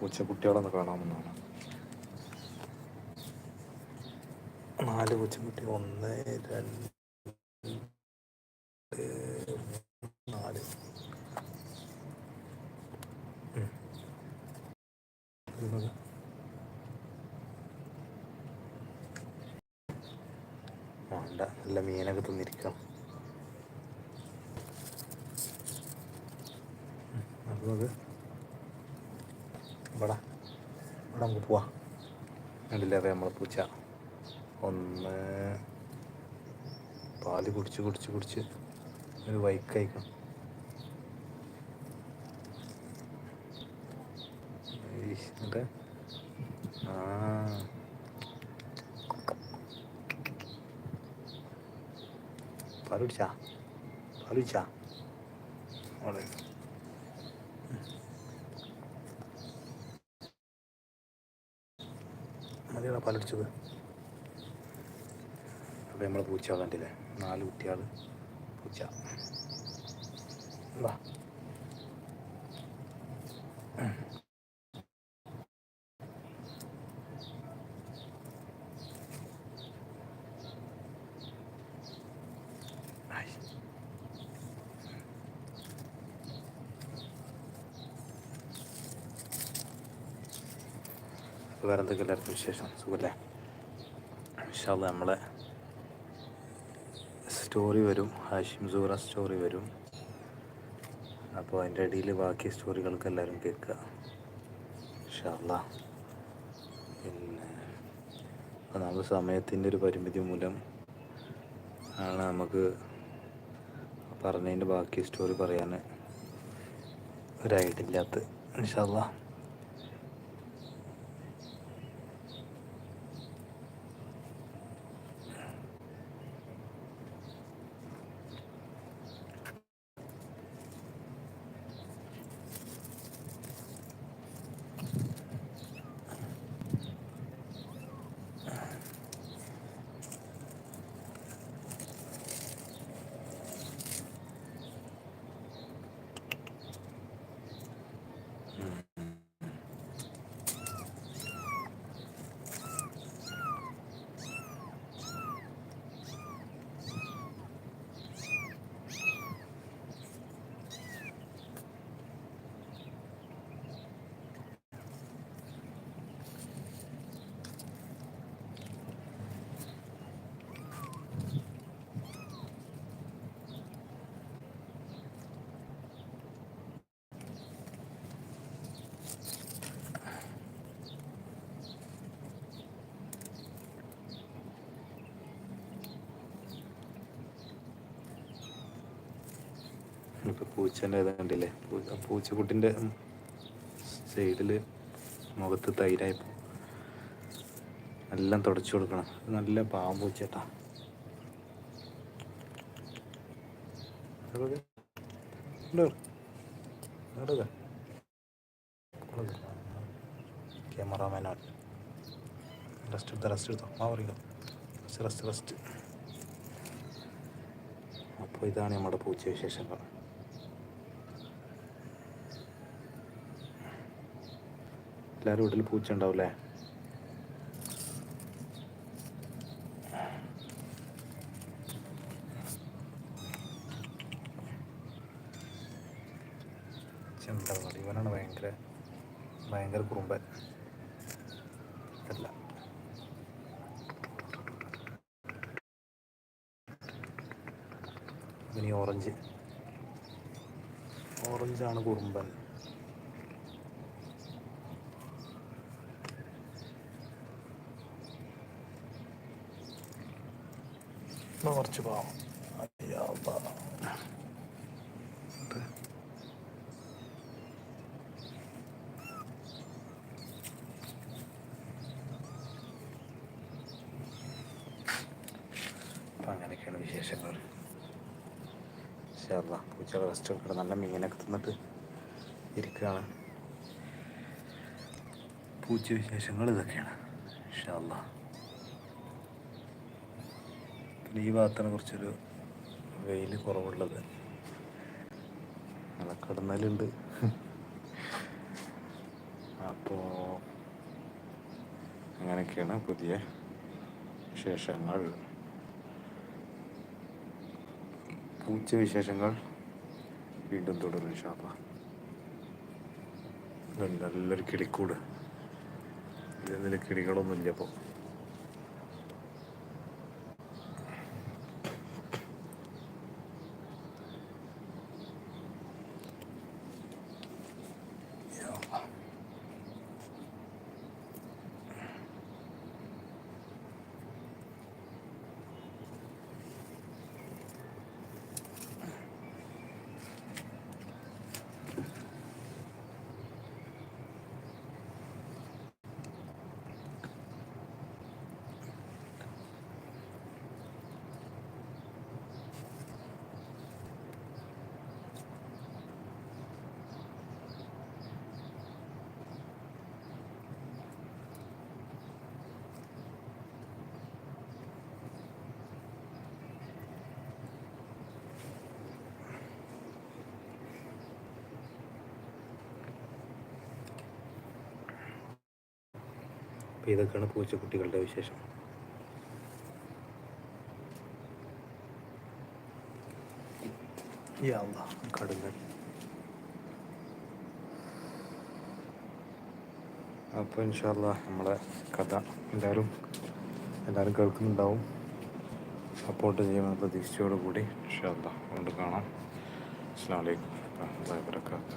പൂച്ചക്കുട്ടികളൊന്ന് കാണാമെന്നാണ് നാല് പൂച്ചക്കുട്ടി. ഒന്ന് രണ്ട് നാല്. വേണ്ട. നല്ല മീനൊക്കെ തിന്നിരിക്കാം. നോക്ക് ഇവിടെ ഇവിടെ നമുക്ക് പോവാം. കണ്ടില്ലേ നമ്മളെ പൂച്ച. ഒന്ന് പാൽ കുടിച്ച് കുടിച്ച് കുടിച്ച് ഒരു വൈക്ക് എന്നിട്ട്? ആ. പാൽ കുടിച്ചാ? പാൽ കുടിച്ചാ? അവിടെ. മതിയാ പാലടിച്ചത്. അപ്പം നമ്മൾ പൂച്ച കണ്ടില്ലേ? നാല് കുട്ടികൾ പൂച്ച. വാ. ആയി. വേറെ എന്തൊക്കെ വിശേഷം? സുഖല്ലേ? വിശാല നമ്മളെ സ്റ്റോറി വരും. ഹാഷിം സൂറ സ്റ്റോറി വരും. അപ്പോൾ അതിന്റെ ഇടയിൽ ബാക്കി സ്റ്റോറികൾക്ക് എല്ലാവരും കേൾക്കുക. ഇൻഷാല്ല പിന്നെ അപ്പോൾ നമ്മൾ സമയത്തിന്റെ ഒരു പരിമിതി മൂലം ആണ് നമുക്ക് പറഞ്ഞതിന്റെ ബാക്കി സ്റ്റോറി പറയാൻ ഒരായിട്ടില്ലാത്ത ഇൻഷാല്ലാ ഇപ്പോൾ പൂച്ചേന്റെ ഇത് കണ്ടില്ലേ? പൂച്ച പൂച്ചക്കുട്ടിന്റെ സൈഡിൽ മുഖത്ത് തൈരായപ്പോൾ എല്ലാം തുടച്ചു കൊടുക്കണം. നല്ല പാവം പൂച്ചേട്ടാ. ക്യാമറാമാനാണ് അപ്പോൾ ഇതാണ് നമ്മുടെ പൂച്ച വിശേഷങ്ങൾ. എല്ലാവരും വീട്ടിൽ പൂച്ച ഉണ്ടാവും അല്ലേ ഇവനാണ് ഭയങ്കര ഭയങ്കര കുറുമ്പൻ. അല്ല ഓറഞ്ച്. ഓറഞ്ചാണ് കുറുമ്പൻ. കുറച്ച് പാവം. അങ്ങനെയൊക്കെയാണ് വിശേഷങ്ങൾ. ഇൻഷാല്ല പൂച്ച റെസ്റ്റ് എടുക്കണം. നല്ല മീനൊക്കെ തിന്നിട്ട് ഇരിക്കുകയാണ് പൂച്ച വിശേഷങ്ങൾ ഇതൊക്കെയാണ്. ഇൻഷാല്ല പിന്നെ ഈ ഭാഗത്താണ് കുറച്ചൊരു വെയിൽ കുറവുള്ളത്. നല്ല കടന്നലുണ്ട്. അപ്പോ അങ്ങനെയൊക്കെയാണ് പുതിയ വിശേഷങ്ങൾ. പൂച്ച വിശേഷങ്ങൾ വീണ്ടും തുടരും ഷാപ്പ നല്ലൊരു കിളിക്കൂട്. ഇതിൽ കിളികളൊന്നുമില്ല അപ്പോൾ അപ്പോൾ ഇതൊക്കെയാണ് പൂച്ചക്കുട്ടികളുടെ വിശേഷം? കടുങ്ങൽ അപ്പോൾ ഇൻഷാല്ല നമ്മളെ കഥ എല്ലാവരും എല്ലാവരും കേൾക്കുന്നുണ്ടാവും. സപ്പോർട്ട് ചെയ്യുമെന്ന പ്രതീക്ഷയോടുകൂടി ഇൻഷാല്ല കൊണ്ട് കാണാം. അസ്സാം വലൈക്കും വാഹമത്തല്ലാ വാബർക്കാത്തു